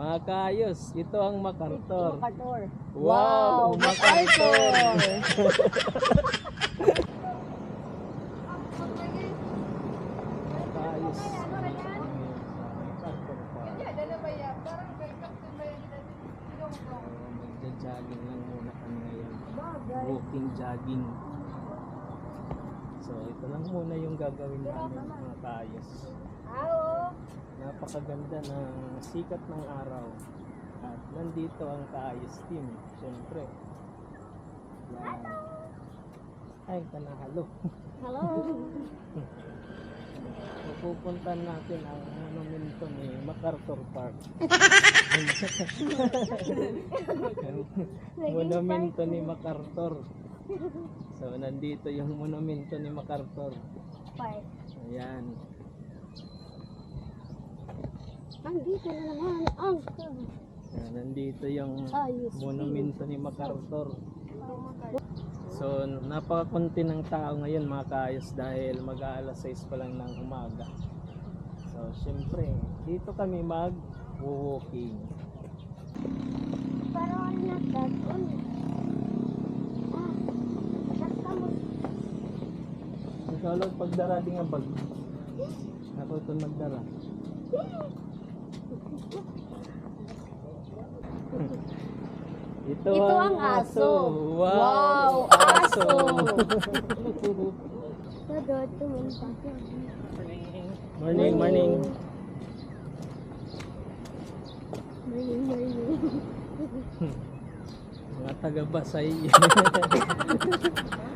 Mga kaayos, ito ang MacArthur. Makator. Wow! Kaayos. MacArthur Park. Magja-jogging lang muna kami ngayon. Walking, jogging. So, ito lang muna yung gagawin namin mga kaayos. Napakaganda ng sikat ng araw. At nandito ang kaayos team. Siyempre. Yan. Ay, kanahalo. Hello. Pupuntan natin ang monumento ni MacArthur Park. monumento ni MacArthur. So, nandito yung monumento ni MacArthur. Park. Ayan. Andito na naman ang Ayan, nandito yung Ayos. monumento ni MacArthur. So, napakakunti ng tao ngayon mga kaayos dahil mag-aalas 6 pa lang ng umaga. So, syempre, dito kami mag-walking. Parang nagkakon. Ah, nagkamot. Ikaw lang pagdara di nga bag. Ako ito magdara. Ito, Ito ang aso. Wow, Wow, aso. Morning, morning. Morning, morning. Mga taga-Basay.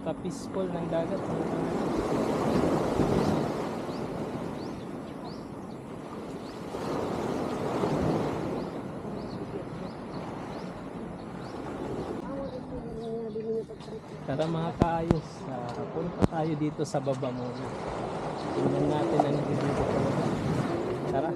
Napaka-peaceful ng dagat. Tara mga kaayos, ah, punta tayo dito sa baba muna. Tingnan natin ang dito. Tara.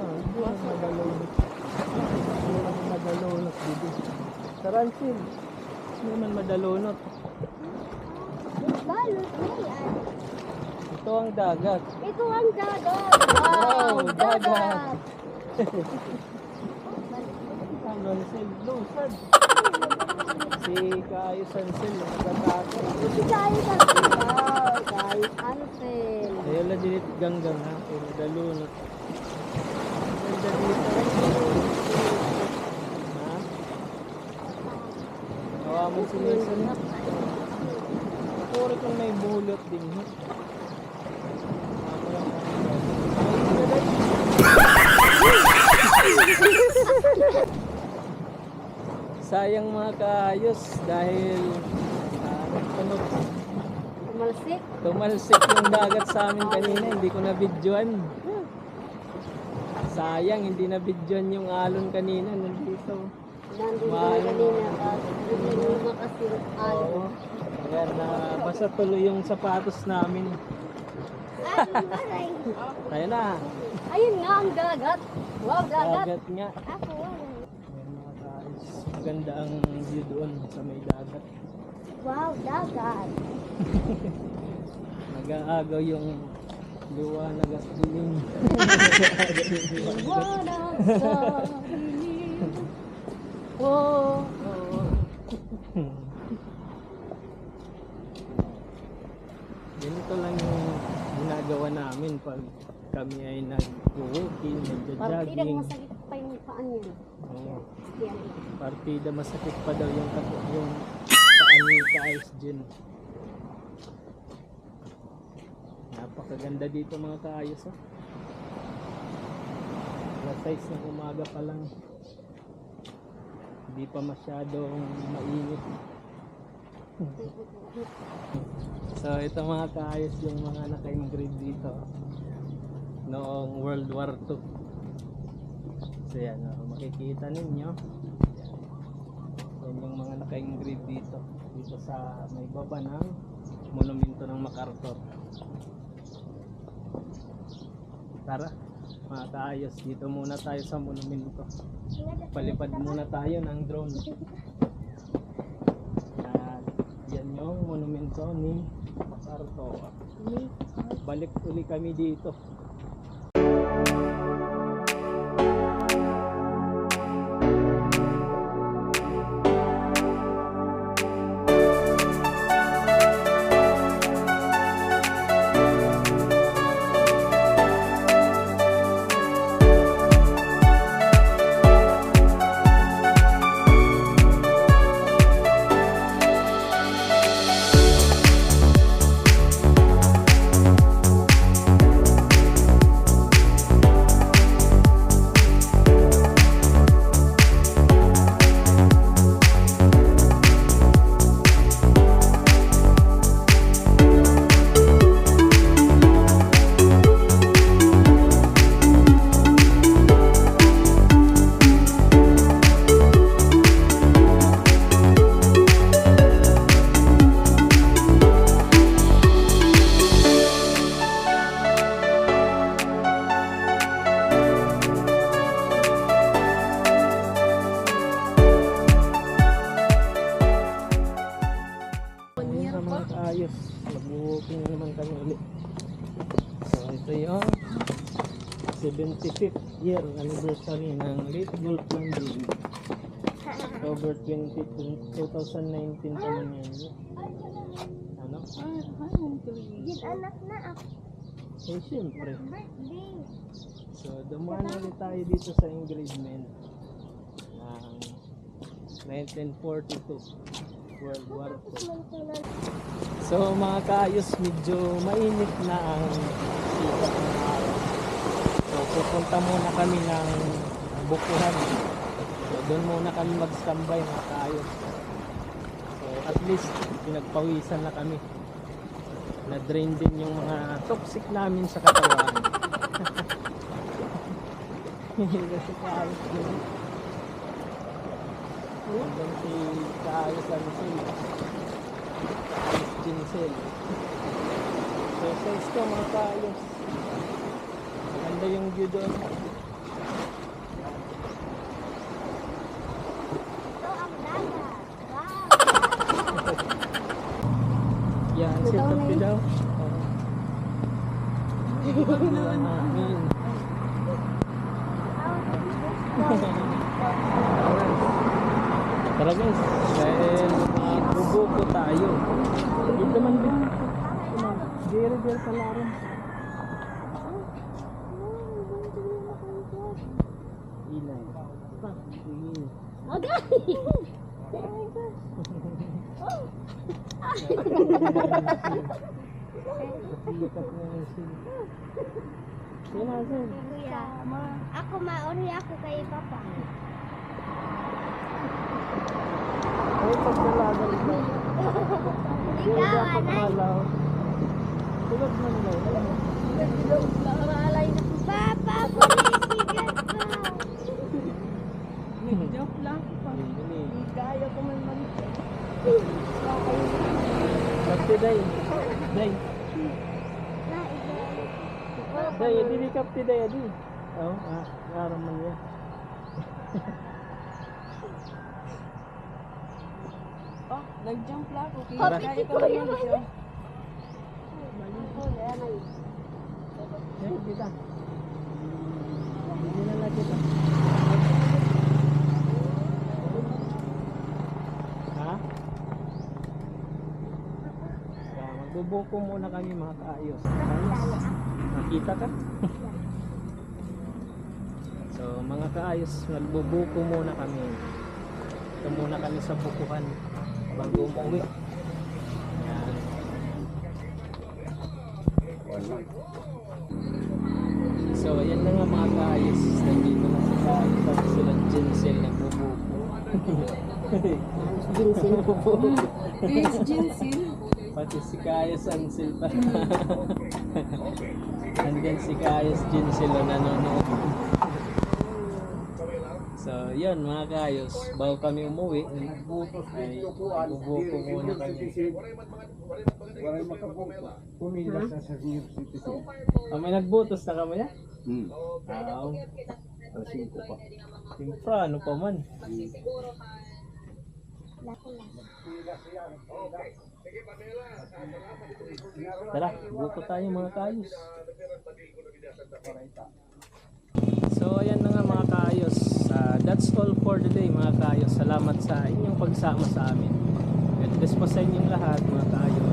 Ah, hindi lang madalunot. Hindi lang madalunot dito. Taransil, hindi naman madalunot. Balot na yan. Ito ang dagat. Ito ang dagat. Wow, dagat. Taransil, lusad. Si Kayo Sansel, nagtatakot. Si Kayo Sansel. Kayo Sansel. Ayaw lang dinit ganggang ha, kaya madalunot. Ganda dito. Ha? Kawa mo si Wilson ha. Puro kang may bulot din lang Sayang mga kaayos dahil uh, nagtunog Tumalsik. Tumalsik yung dagat sa amin kanina, hindi ko na videoan. Sayang, hindi na videoan yung alon kanina nandito. Nandun kami kanina. Hindi mo kasi. Oo. Ayan, na basta tuloy yung sapatos namin. Ay, aray. Ayun na. Ayun nga ang dagat. Wow, dagat. Dagat nga. Ako, wow. Ayan mga guys. Maganda ang view doon sa may dagat. Wow, dagat. Nag-aagaw yung liwanag at dilim. Liwanag sa dilim. Oh, oh. Ganito lang yung ginagawa namin pag kami ay nag-walking, nag-jogging. masakit pa yung paan niya. Oo. Partida masakit pa daw yung yung paan ni Kaayos Jin. Napakaganda dito mga kaayos oh. Alas 6 ng umaga pa lang. Hindi pa masyadong mainit. So ito mga kaayos yung mga naka-engrave dito noong World War II. So yan, oh, makikita ninyo. Yan yung mga naka-engrave dito. Dito sa may baba ng monumento ng MacArthur. Tara, mga kaayos, dito muna tayo sa monumento. Palipad muna tayo ng drone. At yan yung monumento ni MacArthur. Balik uli kami dito. 75th year anniversary ng late Gulf Landing. October 20, 2019 pa man yan. Ano? Gid anak na ako. Eh. Birthday. So dumaan ulit tayo dito sa engagement ng 1942 World War II. So mga kaayos, medyo mainit na ang sikat pupunta muna kami ng Bukuhan. So doon muna kami mag-standby mga kaayos. So at least pinagpawisan na kami. Na-drain din yung mga toxic namin sa katawan. Kasi kaayos din. Hanggang si kaayos ano sila. Kaayos Ginsel. So size ko mga kaayos. Maganda yung view doon. Yan, set up yun. daw. Amin. Tara guys, dahil magbubuko tayo. Dito man din. Dere dere sa na yung sin. Sino sin? Kuya, ako maori ako kay papa. Ay, pagdalagan ito. Ikaw, anay. Tulad man lang. Papa, pumisigat ka. Joke lang. Hindi. Kaya ko man man. Kapti day. Day. Day, hindi ni kapti day adi. Oh, ah. Naraman niya. Oh, nag-jump lang ako. Kaya Tara. kaya ikaw lang mag-jump. Eh, kita. Hindi na lang kita. Ha? Magbubuko muna kami mga kaayos. Ayos. Nakita ka? so mga kaayos, magbubuko muna kami. Ito muna kami sa bukuhan bago umuwi. Yan. So, ayan na nga mga kaayos. Nandito na si kaayos at sila Jinsel nagbubuko. Jinsel nagbubuko. Chris Jinsin. Pati si Kayos Ansel pa. Andyan si Kayos Jinsel na nanonood. So, yun mga kayos. Bago kami umuwi, ay bubuko muna kami. Pumila sa senior citizen. Ah, may nagbutos na kami ya? Hmm. Wow. Ang singko pa. Siyempre, ano pa man. Tara, buko tayo mga kayos. So ayan na nga mga kaayos. Ah, that's all for the day mga kaayos. Salamat sa inyong pagsama sa amin. God bless po sa inyong lahat mga kaayos.